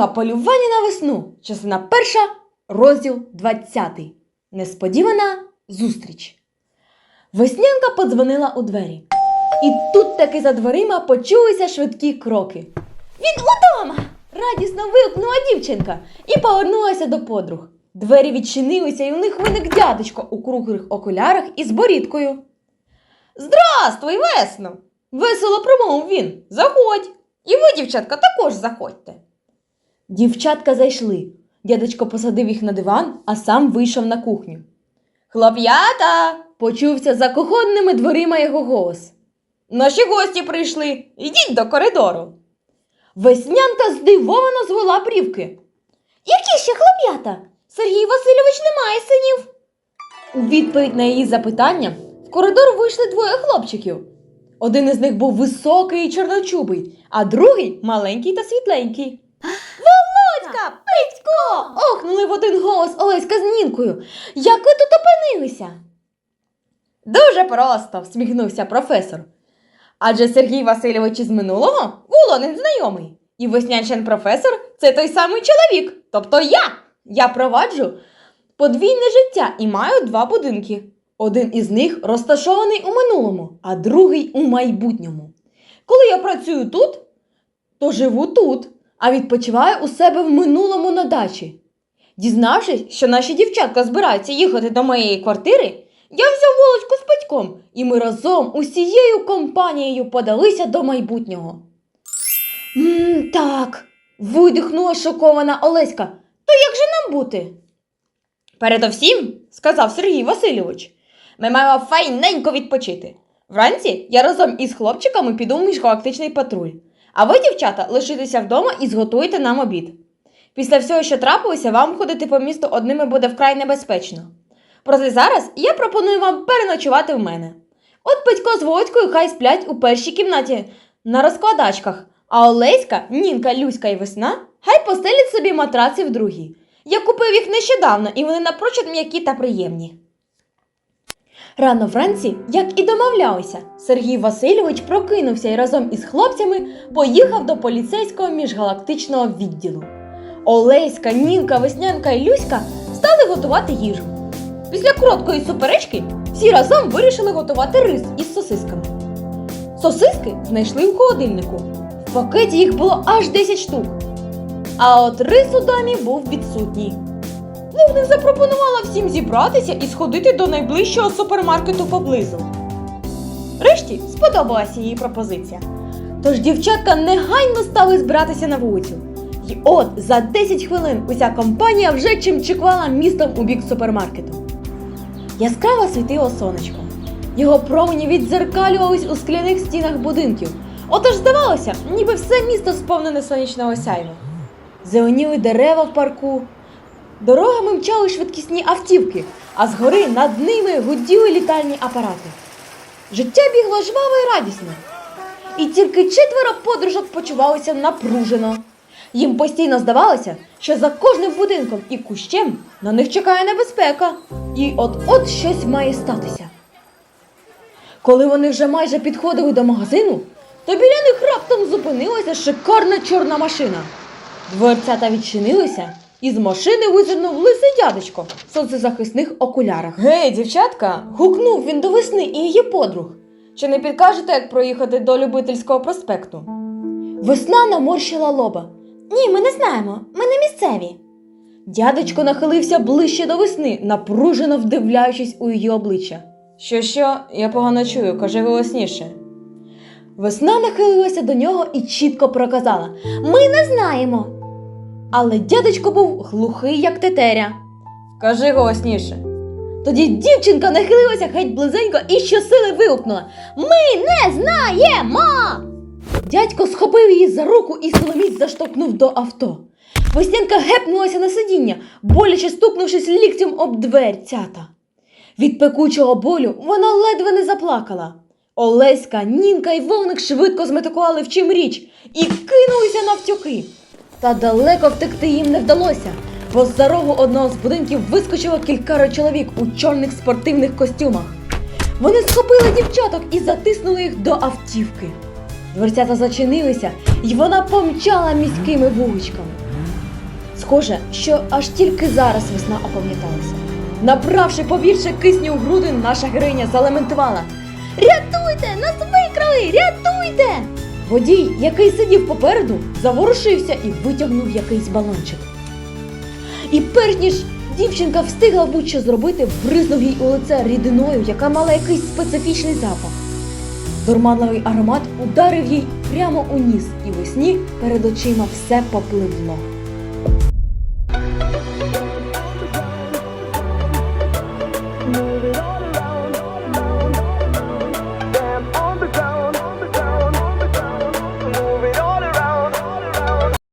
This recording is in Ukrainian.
Книга полювання на весну. Частина перша, розділ 20. Несподівана зустріч. Веснянка подзвонила у двері. І тут таки за дверима почулися швидкі кроки. Він удома! радісно вигукнула дівчинка і повернулася до подруг. Двері відчинилися, і у них виник дядечко у круглих окулярах із борідкою. Здрастуй, весно! Весело промовив він. Заходь. І ви, дівчатка, також заходьте. Дівчатка зайшли. Дядечко посадив їх на диван, а сам вийшов на кухню. Хлоп'ята! почувся за кухонними дверима його голос. Наші гості прийшли. Йдіть до коридору. Веснянка здивовано звела брівки. Які ще хлоп'ята? Сергій Васильович не має синів. У відповідь на її запитання в коридор вийшли двоє хлопчиків. Один із них був високий і чорночубий, а другий маленький та світленький. Володька, охнули в один голос Олеська з Нінкою. Як ви тут опинилися? Дуже просто, всміхнувся професор. Адже Сергій Васильович із минулого Волонин знайомий. І веснянчин професор це той самий чоловік, тобто я. Я проваджу подвійне життя і маю два будинки. Один із них розташований у минулому, а другий у майбутньому. Коли я працюю тут, то живу тут, а відпочиваю у себе в минулому на дачі. Дізнавшись, що наші дівчатка збираються їхати до моєї квартири, я взяв волочку з батьком, і ми разом усією компанією подалися до майбутнього. Мм, так, видихнула шокована Олеська. То як же нам бути? Передовсім, сказав Сергій Васильович, ми маємо файненько відпочити. Вранці я разом із хлопчиками піду в міжгалактичний патруль. А ви, дівчата, лишитеся вдома і зготуйте нам обід. Після всього, що трапилося, вам ходити по місту одними буде вкрай небезпечно. Проте зараз я пропоную вам переночувати в мене. От Петько з Володькою хай сплять у першій кімнаті на розкладачках, а Олеська, Нінка, Люська і Весна хай постелять собі матраци в другій. Я купив їх нещодавно, і вони напрочуд м'які та приємні. Рано вранці, як і домовлялися, Сергій Васильович прокинувся і разом із хлопцями поїхав до поліцейського міжгалактичного відділу. Олеська, Нінка, Веснянка і Люська стали готувати їжу. Після короткої суперечки всі разом вирішили готувати рис із сосисками. Сосиски знайшли в холодильнику. В пакеті їх було аж 10 штук. А от рис у домі був відсутній. Вогник запропонувала всім зібратися і сходити до найближчого супермаркету поблизу. Решті сподобалася її пропозиція. Тож дівчатка негайно стали збиратися на вулицю. І от за 10 хвилин уся компанія вже чимчикувала містом у бік супермаркету. Яскраво світило сонечко. Його промені віддзеркалювались у скляних стінах будинків. Отож здавалося, ніби все місто сповнене сонячного сяйва. Зеленіли дерева в парку, Дорогами мчали швидкісні автівки, а згори над ними гуділи літальні апарати. Життя бігло жваво і радісно. І тільки четверо подружок почувалися напружено. Їм постійно здавалося, що за кожним будинком і кущем на них чекає небезпека, і от-от щось має статися. Коли вони вже майже підходили до магазину, то біля них раптом зупинилася шикарна чорна машина. Дверцята відчинилися, і з машини визирнув лисий дядечко в сонцезахисних окулярах. Гей, дівчатка! гукнув він до весни і її подруг. Чи не підкажете, як проїхати до любительського проспекту? Весна наморщила лоба. Ні, ми не знаємо, ми не місцеві. Дядечко нахилився ближче до весни, напружено вдивляючись у її обличчя. Що, що, я погано чую, каже голосніше. Весна нахилилася до нього і чітко проказала: Ми не знаємо. Але дядечко був глухий, як тетеря. Кажи голосніше. Тоді дівчинка нахилилася геть близенько і щосили вигукнула Ми не знаємо. Дядько схопив її за руку і силоміць заштовхнув до авто. Веснянка гепнулася на сидіння, боляче стукнувшись ліктем об дверцята. Від пекучого болю вона ледве не заплакала. Олеська, Нінка і вогник швидко зметикували в чим річ і кинулися навтюки. Та далеко втекти їм не вдалося, бо з-за рогу одного з будинків вискочило кількаро чоловік у чорних спортивних костюмах. Вони схопили дівчаток і затиснули їх до автівки. Дверцята зачинилися, і вона помчала міськими вуличками. Схоже, що аж тільки зараз весна опам'яталася. Набравши побільше кисню у груди, наша героїня залементувала. Рятуйте! Нас викрали! Рятуйте! Водій, який сидів попереду, заворушився і витягнув якийсь балончик. І перш ніж дівчинка встигла будь-що зробити, бризнув їй у лице рідиною, яка мала якийсь специфічний запах. Дурманливий аромат ударив їй прямо у ніс, і весні перед очима все попливло.